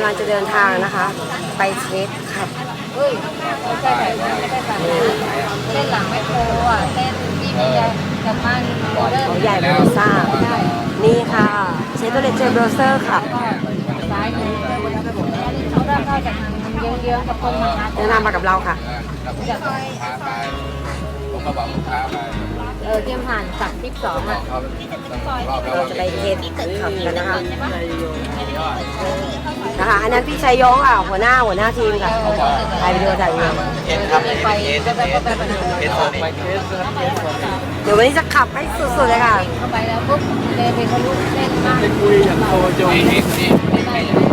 ำลังจะเดินทางนะคะ ไปเช็คครับเฮ้ยไม่ใช่แบบนั้นไม่ใช่แบบนั้นเส้นหลังไม่โครอะเส้นที่มีกับมันโมเดิร์เขานใหญ่โรซ่าได้นี่ค่ะ เชฟตัวเล็กเจมโรเซอร์ค่ะซ้ายมือเขาเริ่มเข้าจากทางเยื้องๆกับต้นมะพร้าวแนะนำมากับเราค่ะจากพาไปผมก็บอกลูกค้าไปเออเทียมผ่านสักทิปสองอะเขารอบแล้วเราว่าจะไปเทสขับกันนะคะนะ ค่ะ อันนั้นพี่ชัยยงอะหัวหน้าหัวหน้าทีมค่ะถ่ายวิดีโอถ่ายวิดีโอเอ็นครับไปก็ไปก็ไปไปเอ็นไปเทสเดี๋ยววันนี้จะขับให้สุดๆเลยค่ะเข้าไปแล้วปุ๊บเลยไปทะลุเล่นมากนี่นี่นี่โรเซอร์